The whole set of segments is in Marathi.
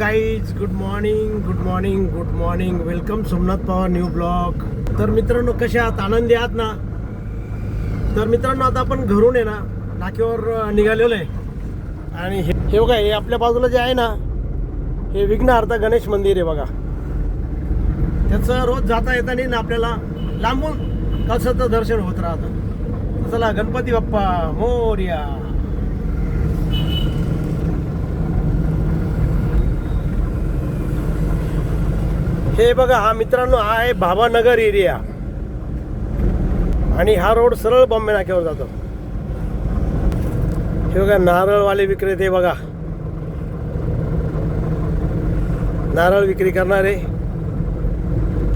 Guys good morning good morning good morning welcome Somnath Pawar new blog तर मित्रांनो कशा आहात? आनंदी आहात ना? तर मित्रांनो आता आपण घरून आहे ना नाक्यावर निघालेलो आहे आणि हे हे बघा हे आपल्या बाजूला जे आहे ना हे विघ्नहर्ता गणेश मंदिर आहे बघा. त्याचं रोज जाता येताना ना आपल्याला लांबून कळसाचं दर्शन होत राहतं. चला गणपती बाप्पा मोर्या. हे बघा हा मित्रांनो हा आहे भाभानगर एरिया आणि हा रोड सरळ बॉम्बे नाक्यावर जातो. हे बघा नारळवाले विक्रेते बघा. नारळ विक्री करणारे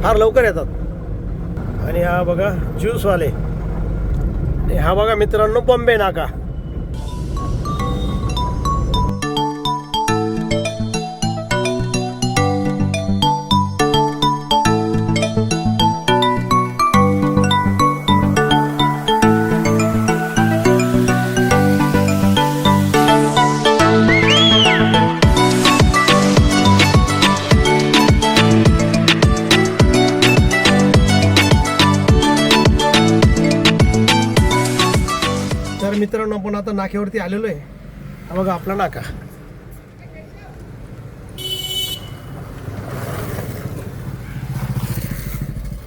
फार लवकर येतात. आणि हा बघा ज्यूसवाले. हा बघा मित्रांनो बॉम्बे नाका. मित्रांनो आपण आता नाक्यावरती आलेलो आहे. बघा आपला नाका.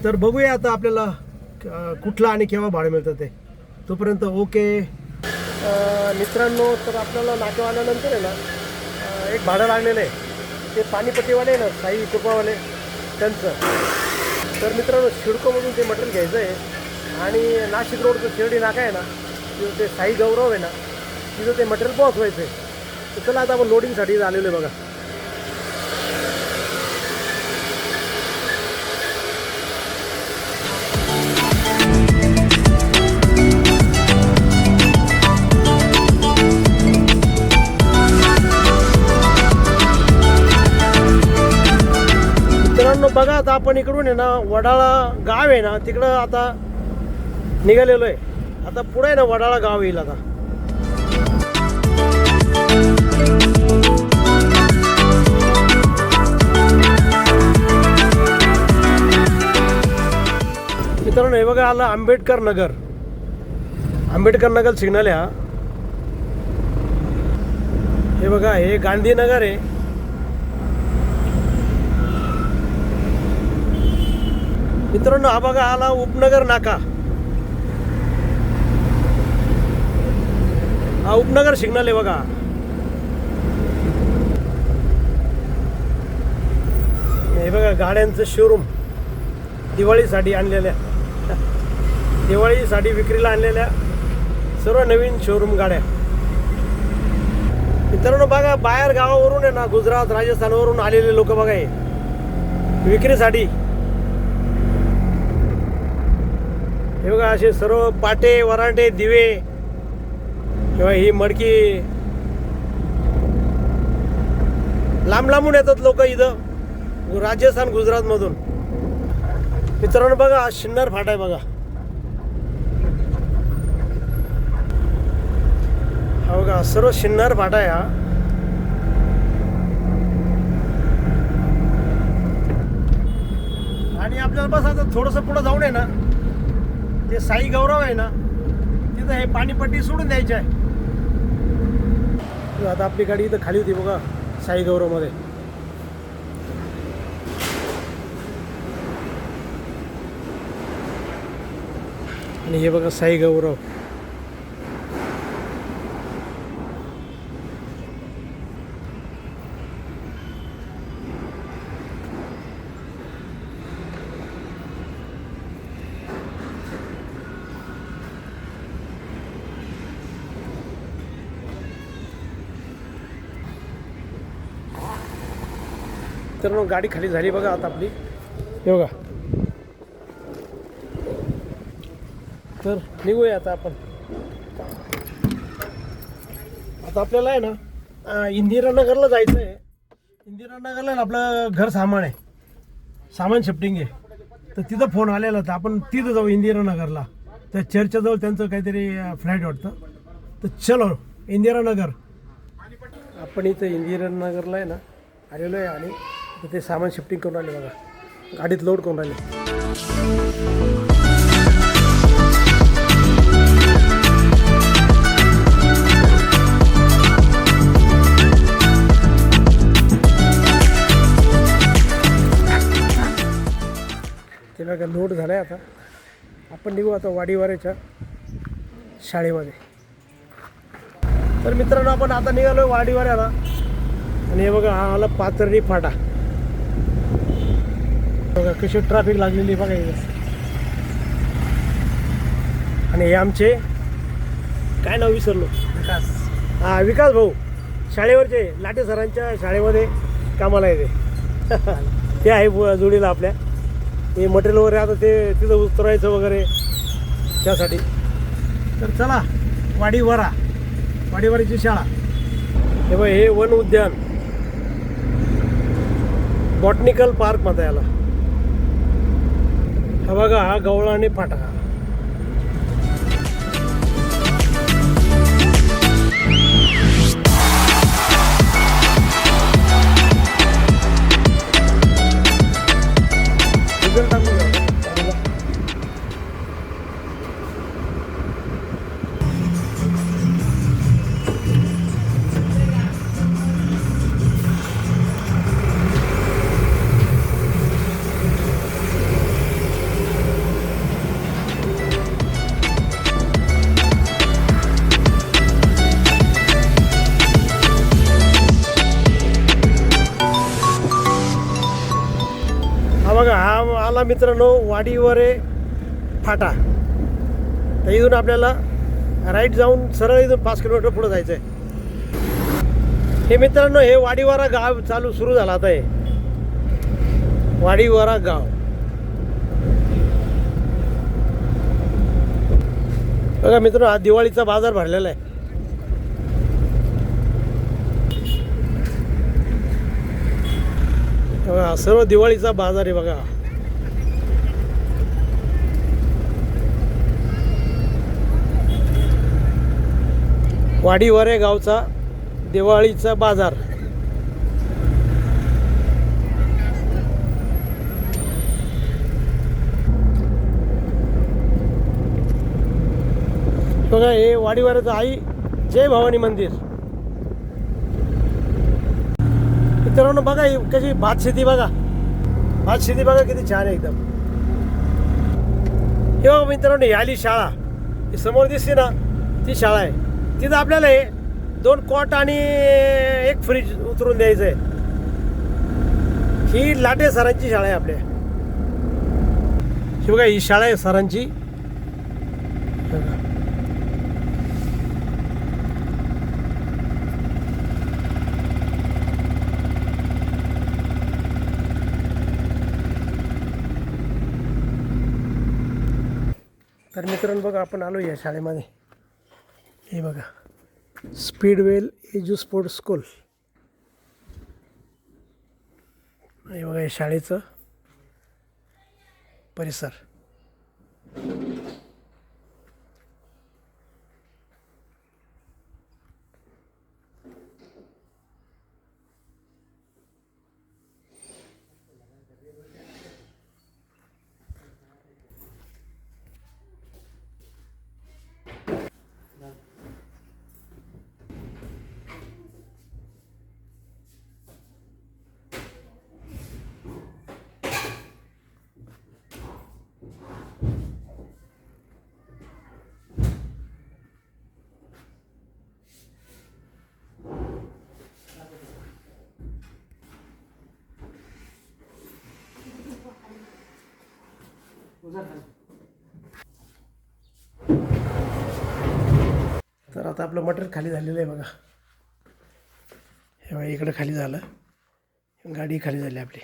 तर बघूया आता आपल्याला कुठला कुठलं आणि केव्हा भाडं मिळतं ते. तोपर्यंत ओके. मित्रांनो तर आपल्याला नाक्यावर आल्यानंतर आहे ना एक भाडं लागलेलं आहे. ते पाणीपट्टीवाले आहे ना साई कृपावाले त्यांचं. तर मित्रांनो शिडकोमधून ते मटेरियल घ्यायचं आहे. आणि नाशिक रोडचं शिर्डी नाका आहे ना तिथं ते साई गौरव आहे ना तिथं ते मटेरियल पोहोचवायचं आहे तर चला आता आपण लोडिंगसाठी आलेलो आहे बघा. मित्रांनो बघा आता आपण इकडून आहे ना वडाळा गाव आहे ना तिकडं आता निघालेलो आहे. आता पुढे ना वडाळा गाव येईल आता. मित्रांनो हे बघा आलं आंबेडकर नगर. आंबेडकर नगर सिग्नल आहे हे. बघा हे गांधीनगर आहे. मित्रांनो हा बघा आला उपनगर नाका. हा उपनगर सिग्नल आहे बघा. हे बघा गाड्यांचं शोरूम दिवाळीसाठी आणलेल्या. दिवाळीसाठी विक्रीला आणलेल्या सर्व नवीन शोरूम गाड्या. मित्रांनो बघा बाहेर गावावरून आहे ना गुजरात राजस्थानवरून आलेले लोक बघा हे. विक्रीसाठी. हे बघा असे सर्व पाटे वरांडे दिवे किंवा ही मडकी लांब लांबून येतात लोक इथं. राजस्थान गुजरातमधून. मित्रांनो बघा शिन्नर फाटा आहे बघा. हा बघा सर्व शिन्नर फाटा आहे हा. आणि आपल्याला बस आता थोडंसं पुढं जाऊन आहे ना ते साई गौरव आहे ना तिथं हे पाणीपट्टी सोडून द्यायची आहे. आता आपली गाडी इथं खाली होती बघा साई गौरवमध्ये आणि हे बघा साई गौरव तर मग गाडी खाली झाली बघा आता आपली. हे बघा. तर निघूया आता आपण. आता आपल्याला आहे ना इंदिरानगरला जायचं आहे. इंदिरानगरला ना आपलं घर सामान आहे. सामान शिफ्टिंग आहे. तर तिथं फोन आलेला होता. आपण तिथं जाऊ इंदिरानगरला त्या चर्चजवळ त्यांचं काहीतरी फ्लॅट वाटतं. तर चलो इंदिरानगर आपण इथं इंदिरानगरला आहे ना आलेलो आहे आणि तर ते सामान शिफ्टिंग करून आले बघा. गाडीत लोड करून राहिले. ते बघा लोड झालं आहे आता. आपण निघू आता वाडीवारेच्या शाळेमध्ये. तर मित्रांनो आपण आता निघालो वाडीवाऱ्याला. आणि हे बघा हा आला पाथर्डी फाटा. बघा कशी ट्रॅफिक लागलेली बघा आणि हे आमचे काय नाव विसरलो? विकास. हा विकास भाऊ. शाळेवरचे लाटे सरांच्या शाळेमध्ये कामाला येते. ते आहे जोडीला आपल्या. हे मटेरियल वगैरे आता ते तिथं उतरायचं वगैरे त्यासाठी. तर चला वाडीवरा. वाडीवराची शाळा. हे बघ हे वन उद्यान. बॉटनिकल पार्क म्हणता याला. हा बघा हा गवळा आणि फाटा. हा आला मित्रांनो वाडीवरे फाटा. तर इथून आपल्याला राईट जाऊन सरळ इथून पाच किलोमीटर पुढे जायचं आहे हे मित्रांनो हे वाडीवारा गाव चालू सुरू झाला आता हे. वाडीवारा गाव. बघा मित्रांनो हा दिवाळीचा बाजार भरलेला आहे. बघा सर्व दिवाळीचा बाजार आहे बघा. वाडीवरे गावचा दिवाळीचा बाजार. बघा हे वाडीवाऱ्याचं आई जय भवानी मंदिर. मित्रांनो बघा ही कशी भात शेती बघा. भात शेती बघा किती छान आहे एकदम. हे बघा मित्रांनो ही आली शाळा. ही समोर दिसते ना ती शाळा आहे. तिथं आपल्याला हे दोन कॉट आणि एक फ्रीज उतरून द्यायचं आहे ही लाटे सरांची शाळा आहे आपल्या. ही बघा ही शाळा आहे सरांची. तर मित्रांनो बघा आपण आलो या शाळेमध्ये. हे बघा. Speedwell edu sport school. हे बघा हे शाळेचं परिसर. तर आता आपलं मटर खाली झालेलं आहे बघा. हे इकडं खाली झालं. गाडी खाली झाली आपली.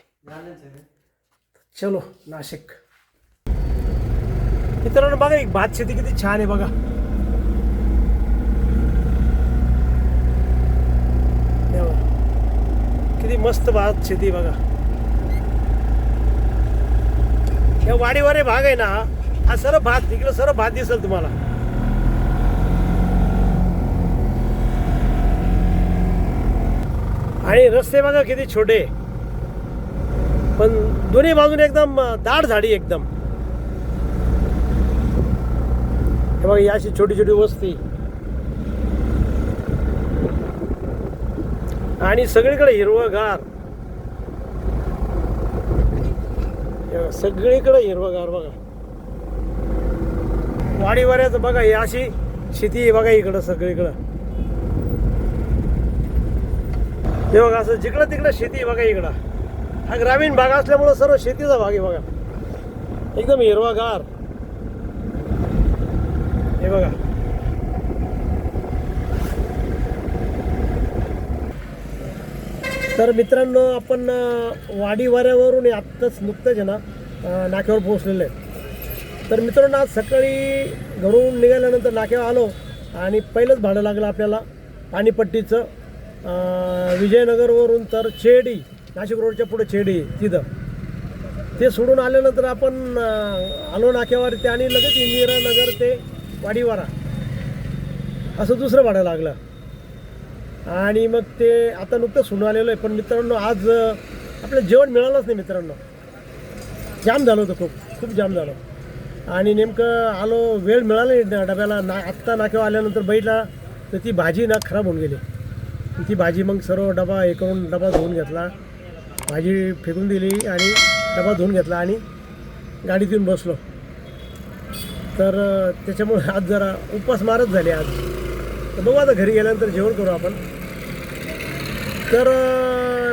चलो नाशिक. मित्रांनो बघा एक भात शेती किती छान आहे बघा. बघा. किती मस्त भात शेती बघा. हे वाडीवारे भाग आहे ना हा. सर्व भात तिकडं सर्व भात दिसेल तुम्हाला. आणि रस्ते बघा किती छोटे. पण दोन्ही बाजूने एकदम दाट झाडी एकदम. हे बघा ही अशी छोटी छोटी वस्ती. आणि सगळीकडे हिरवंगार. गार बघा, सगळीकडे हिरवगार बघा. वाडीवाऱ्याचं बघा ही अशी शेती आहे बघा इकडं सगळीकडं. हे बघा असं जिकडं तिकडं शेती आहे बघा इकडं. हा ग्रामीण भाग असल्यामुळं सर्व शेतीचा भाग आहे बघा. एकदम हिरवागार. हे बघा. तर मित्रांनो आपण वाडीवाऱ्यावरून आत्ताच नुकतंच आहे ना नाक्यावर पोहोचलेलं आहे तर मित्रांनो आज सकाळी घरून निघाल्यानंतर नाक्यावर आलो आणि पहिलंच भाडं लागलं आपल्याला पाणीपट्टीचं. विजयनगरवरून तर चेडी नाशिक रोडच्या पुढे चेडी तिथं. ते सोडून आल्यानंतर आपण आलो आलो नाक्यावरती आणि लगेच इंदिरानगर ते वाडीवारा. असं दुसरं भाडं लागलं. आणि मग ते आता नुकतं सुरू आलेलं आहे. पण मित्रांनो आज आपलं जेवण मिळालंच नाही मित्रांनो. जाम झालं होतं खूप. खूप जाम झालं. आणि नेमकं आलो वेळ मिळाला नाही डब्याला. ना आत्ता नाक्यावर आल्यानंतर बैठला तर ती भाजी ना खराब होऊन गेली. ती भाजी मग सर्व डबा हे करून डबा धुवून घेतला. भाजी फेकून दिली आणि डबा धुवून घेतला आणि गाडीत येऊन बसलो. तर त्याच्यामुळे आज जरा उपास मारत झाले आज. तर बघू आता घरी गेल्यानंतर जेवण करू आपण. तर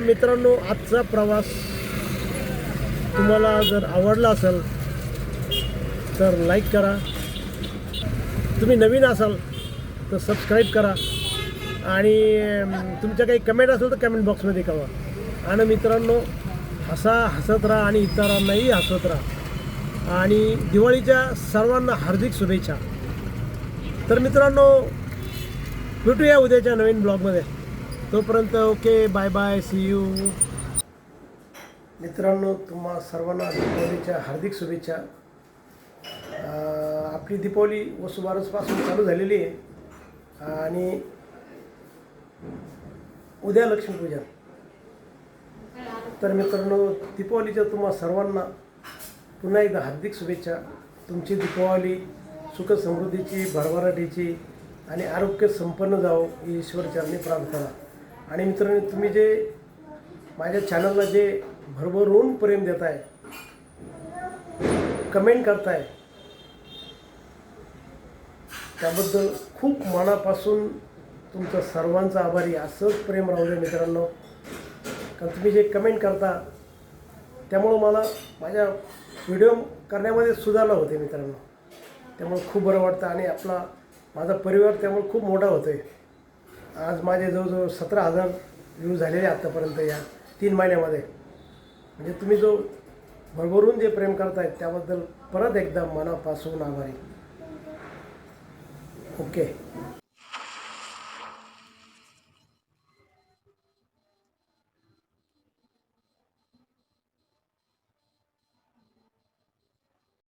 मित्रांनो आजचा प्रवास तुम्हाला जर आवडला असेल तर लाईक करा. तुम्ही नवीन असाल तर सबस्क्राईब करा. आणि तुमच्या काही कमेंट असेल तर कमेंट बॉक्समध्ये कळवा. आणि मित्रांनो हसा हसत राहा आणि इतरांनाही हसत राहा. आणि दिवाळीच्या सर्वांना हार्दिक शुभेच्छा. तर मित्रांनो भेटूया उद्याच्या नवीन ब्लॉगमध्ये तोपर्यंत okay bye bye see you मित्रांनो तुम्हा सर्वांना दीपावलीच्या हार्दिक शुभेच्छा. आपली दीपावली वसुबारसपासून चालू झालेली आहे. आणि उद्या लक्ष्मीपूजन. तर मित्रांनो दीपावलीच्या तुम्हा सर्वांना पुन्हा एकदा हार्दिक शुभेच्छा. तुमची दीपावली सुख समृद्धीची भरभराटीची आणि आरोग्य संपन्न जावो ही ईश्वरचरणी प्रार्थना. आणि मित्रांनो तुम्ही जे माझ्या चॅनलला जे भरभरून प्रेम देत आहे कमेंट करताय त्याबद्दल खूप मनापासून तुमचं सर्वांचा आभारी असंच प्रेम राहू दे मित्रांनो. कारण तुम्ही जे कमेंट करता त्यामुळं मला माझ्या व्हिडिओ करण्यामध्ये सुधारणा होते मित्रांनो. त्यामुळे खूप बरं वाटतं आणि आपला माझा परिवार त्यामुळे खूप मोठा होतो आहे आज माझे जवळजवळ सतरा हजार व्ह्यू झालेले आत्तापर्यंत या तीन महिन्यामध्ये. म्हणजे तुम्ही जो भरभरून जे प्रेम करतायत त्याबद्दल परत एकदा मनापासून आभारी. ओके.